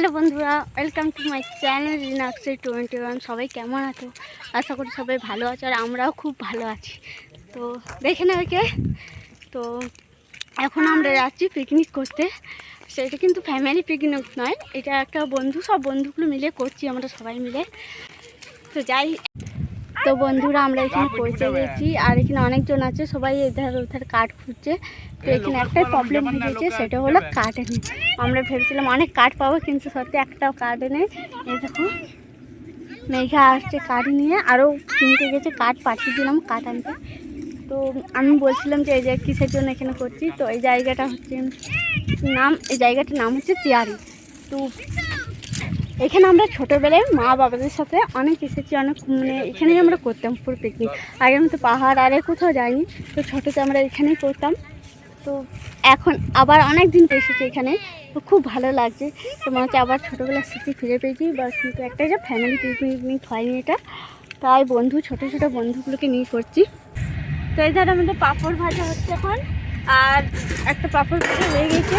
Hello বন্ধুরা welcome to my channel Rinaxi twenty one সবাই কেমন আছো? আশা করি সবাই ভালো আছো আর আমরাও খুব ভালো আছি। তো দেখে না ওকে তো এখন আমরা যাচ্ছি পিকনিক করতে। সেটা কিন্তু ফ্যামিলি পিকনিক নয় এটা একটা বন্ধু সব বন্ধুগুলো মিলে করছি আমরা সবাই মিলে। তো যাই। তো বন্ধুরা, আমরা এখানে পৌঁছে গেছি। আর এখানে অনেকজন আছে, সবাই এধার ওধার কাঠ খুঁজছে। তো এখানে একটাই প্রবলেম হয়ে গেছে সেটা হলো কাঠ এনে আমরা ভেবেছিলাম অনেক কাঠ পাবো, কিন্তু সত্যি একটাও কাঠ এনে এই মেঘা আসছে কাঠ নিয়ে আরও কিনতে গেছে কাঠ, পাঠিয়ে দিলাম কাঠ আনতে। তো আমি বলছিলাম যে এই যে কিসের জন্য এখানে করছি, তো এই জায়গাটা হচ্ছে, নাম, এই জায়গাটার নাম হচ্ছে চেয়ারি তো এখানে আমরা ছোটোবেলায় মা বাবাদের সাথে অনেক এসেছি, অনেক মানে এখানেই আমরা করতাম পুরো পিকনিক আগের মতো পাহাড় আরে কোথাও যাইনি, তো ছোটোতে আমরা এখানেই করতাম তো এখন আবার অনেক দিন এসেছি এখানে, তো খুব ভালো লাগছে। তো মনে হচ্ছে আবার ছোটোবেলার স্মৃতি ফিরে পেয়েছি বা কিন্তু একটাই যে ফ্যামিলি পিকনিক হয়নি এটা। তাই বন্ধু, ছোটো ছোটো বন্ধুগুলোকে নিয়ে করছি। তো এই ধারে আমাদের পাঁপড় ভাজা হচ্ছে এখন, আর একটা পাঁপড় ভাজা হয়ে গেছে।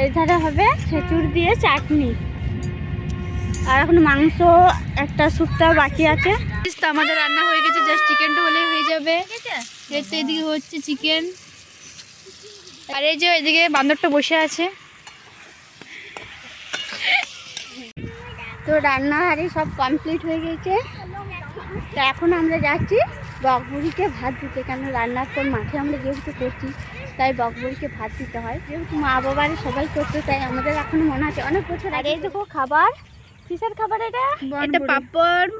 এই ধারে হবে খেচুর দিয়ে চাটনি। আর এখন মাংস একটা শুক্তা বাকি আছে। আমাদের রান্না হয়ে গেছে জাস্ট চিকেনটা হলেই হয়ে যাবে। এদিকে হচ্ছে চিকেন আর এই যে এদিকে বান্দরটা বসে আছে। তো রান্না হাড়ি সব কমপ্লিট হয়ে গেছে। তো এখন আমরা যাচ্ছি বকবুড়িকে ভাত দিতে কেন রান্নার পর মাঠে আমরা যেহেতু করছি। তাই বকবুড়িকে ভাত দিতে হয়। যেহেতু মা বাবারই সবাই করতো তাই আমাদের এখনও মনে আছে অনেক বছর আগে দেখো খাবার কিসের খাবার এটা? এটা পাপড়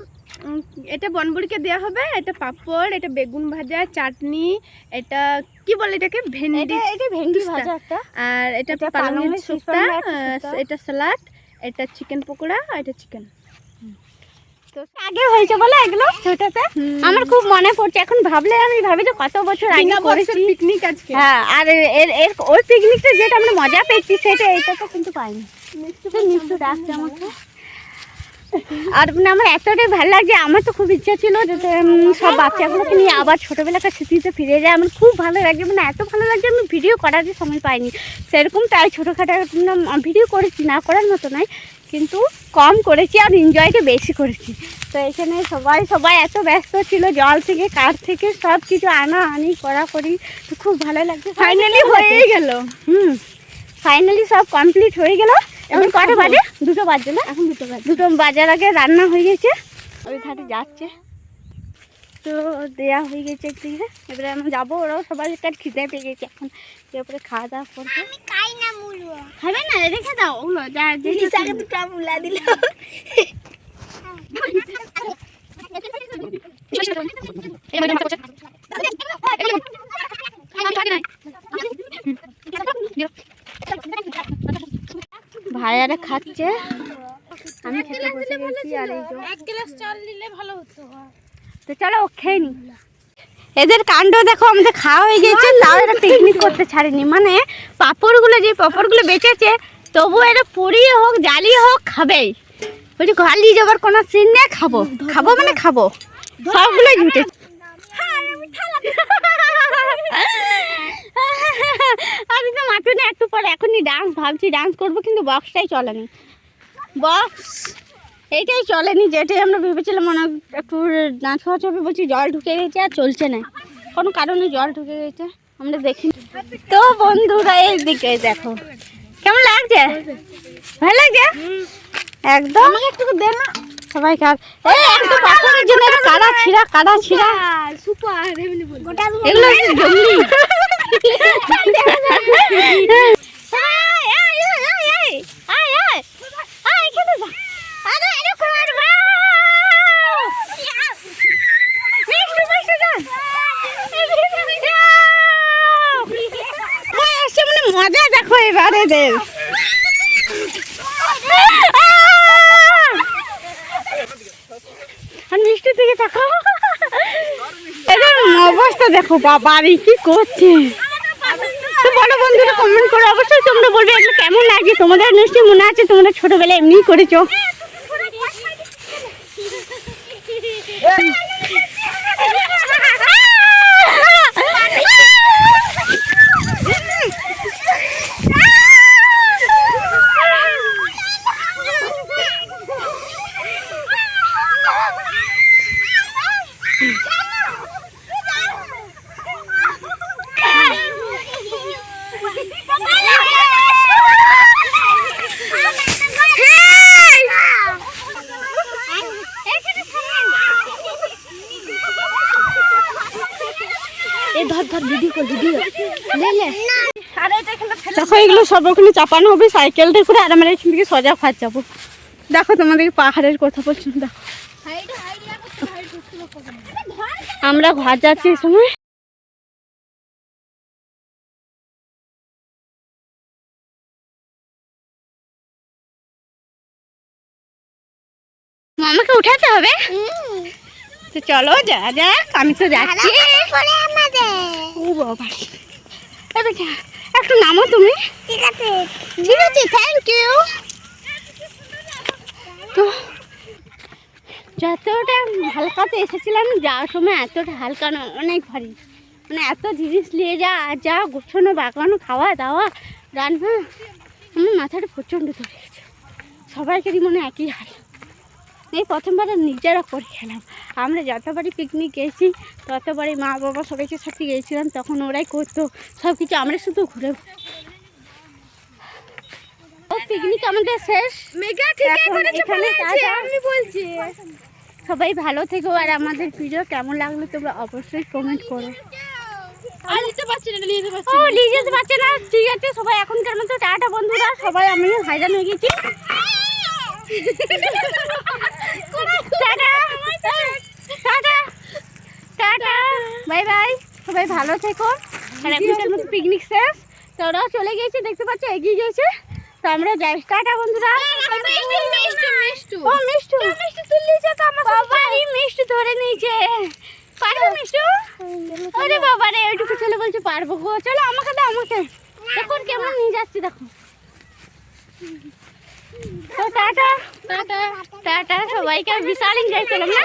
এটা বনবুড়িকে দেওয়া হবে। এটা পাপড় এটা বেগুন ভাজা চাটনি এটা কি বলে এটাকে? ভেন্ডি এটা ভেন্ডি ভাজা একটা। আর এটা পালং শুক্তা। এটা স্যালাড এটা চিকেন পকোড়া আর এটা চিকেন। তো আগে হয়েছে বলে এগুলো ছোটতে? আমার খুব মনে পড়ছে। এখন ভাবলে আমি ভাবি যে কত বছর আগে করেছি। পিকনিক আজকে। হ্যাঁ আর এর এর ওই পিকনিকটা যেটা আমরা মজা পেয়েছি সেটা এইটা তো কিন্তু পাইনি। মিষ্টি ডাকছে আমাকে আর মানে আমার এতটাই ভালো লাগছে আমার তো খুব ইচ্ছা ছিল যে সব বাচ্চাগুলোকে নিয়ে আবার ছোটোবেলাকার স্মৃতিতে ফিরে যায় আমার খুব ভালো লাগে মানে এত ভালো লাগছে আমি ভিডিও করার সময় পাইনি। সেরকম তাই ছোটোখাটো ভিডিও করেছি না করার মতো নয় কিন্তু কম করেছি আর এনজয়টা বেশি করেছি। তো এখানে সবাই সবাই এত ব্যস্ত ছিল জল থেকে কাঠ থেকে সব কিছু আনা আনি করা করি তো খুব ভালো লাগছে। ফাইনালি হয়ে গেল। হুম ফাইনালি সব কমপ্লিট হয়ে গেল। এখন কটা বাজে? দুটো বাজছে না? এখন দুটো বাজে। দুটো বাজার আগে রান্না হয়ে গেছে। ওই ধারে যাচ্ছে। তো দেয়া হয়ে গেছে একদিকে এবারে আমি যাব। ওরাও সবাই একটা খিদে পেয়ে গেছে এখন। এরপরে খাওয়া দাওয়া করব। খাবে না? রেখে দাও। ওগুলো যা যে দুটো মুলা দিল। ভাইয়ারা খাচ্ছে। আমি খেতে বসে গেছি আর এই এক গ্লাস চাল নিলে ভালো হতো তো চলো ও খেয়ে নি। এদের কাণ্ড দেখো আমাদের খাওয়া হয়ে গেছে তাও এরা পিকনিক করতে ছাড়েনি। মানে পাঁপড়গুলো যে পাঁপড়গুলো বেঁচেছে তবু এরা পুড়িয়ে হোক জ্বালিয়ে হোক খাবেই বলছি ঘর নিয়ে যাবার কোনো সিন নেই খাব। খাব মানে খাব। সবগুলোই জুটে আমি তো মাঠে না একটু পরে এখনই ডান্স ভাবছি ডান্স করব কিন্তু বক্সটাই চলেনি। বক্স এইটাই চলেনি যেটাই আমরা ভেবেছিলাম মনে একটু ডান্স ফাচ হবে বলছি জল ঢুকে গেছে আর চলছে না। কোনো কারণে জল ঢুকে গেছে আমরা দেখি। তো বন্ধুরা এই দিকে দেখো। কেমন লাগছে? ভালো লাগছে? একদম। একটু দে না। সবাই খার এই একটু পাথরের জন্য কাদা ছিঁড়া কাদা ছিঁড়া। সুপার এমনি বল। এগুলো জঙ্গলি আয়, আয়, আয়, আয়, আয়, আয়, আয়। আয়, এখানে যা। আরে, আরে, করবা। মিষ্টি, মিষ্টি যা। ওই আসছে মানে মজা দেখো এবারে এদের আর মিষ্টি থেকে দেখো এদের অবস্থা দেখো বাবা রে কি করছে? তো বড় বন্ধুরা কমেন্ট করে অবশ্যই তোমরা বলবে, এগুলো কেমন লাগে? তোমাদের নিশ্চয়ই মনে আছে, তোমরা ছোটবেলায় এমনি করেছ। দেখো এগুলো সব ওখানে চাপানো হবে সাইকেলটা করে আর আমরা এখান থেকে সোজা ঘর যাব। দেখো তোমাদের পাহাড়ের কথা বলছি দেখো। আমরা ঘর যাচ্ছি এই সময়। মামাকে উঠাতে হবে? তো চলো যা যাক আমি তো যাচ্ছি। বাবা একটু নামো তুমি। ঠিক আছে। ঠিক আছে থ্যাংক ইউ তো যতটা হালকাতে এসেছিলাম যাওয়ার সময় এতটা হালকা না অনেক ভারী। মানে এত জিনিস নিয়ে যা আর যা গোছানো বাগানো খাওয়া দাওয়া রান্না আমার মাথাটা প্রচণ্ড ধরে গেছে। সবাইকারই মনে হয় একই হাল। এই প্রথমবার নিজেরা করে খেলাম। আমরা যতবারই পিকনিক গেছি ততবারই মা বাবা সবাইকে সাথে গিয়েছিলাম তখন ওরাই করতো সব কিছু আমরা শুধু ঘুরে ও পিকনিক আমাদের শেষ। বলছি সবাই ভালো থেকো আর আমাদের ভিডিও কেমন লাগল তোমরা অবশ্যই কমেন্ট করো। আর নিতে পারছি না নিতে ও পারছি নিয়ে যেতে পারছে না ঠিক আছে সবাই এখনকার মতো টাটা বন্ধুরা সবাই আমি হাইরান হয়ে গেছি। Tata. Tata. Tata. Bye bye. সবাই ভালো থেকো। আর এখনকার মতো পিকনিক শেষ। তো ওরাও চলে গিয়েছে দেখতে পাচ্ছ এগিয়ে গিয়েছে। তো আমরা যাই। টাটা বন্ধুরা। ও মিষ্টু। মিষ্টি তুললিছে তো আমার বাবা এই মিষ্টি ধরে নিয়েছে। পারব মিষ্টু? আরে বাবা রে ওইটুকু ছেলে বলছে পারব। গো চলো আমাকে দাও আমাকে। দেখুন কেমন নিয়ে যাচ্ছি দেখো। তো টাটা। টাটা। টাটা সবাইকে। বিশাল এনজয় করলাম না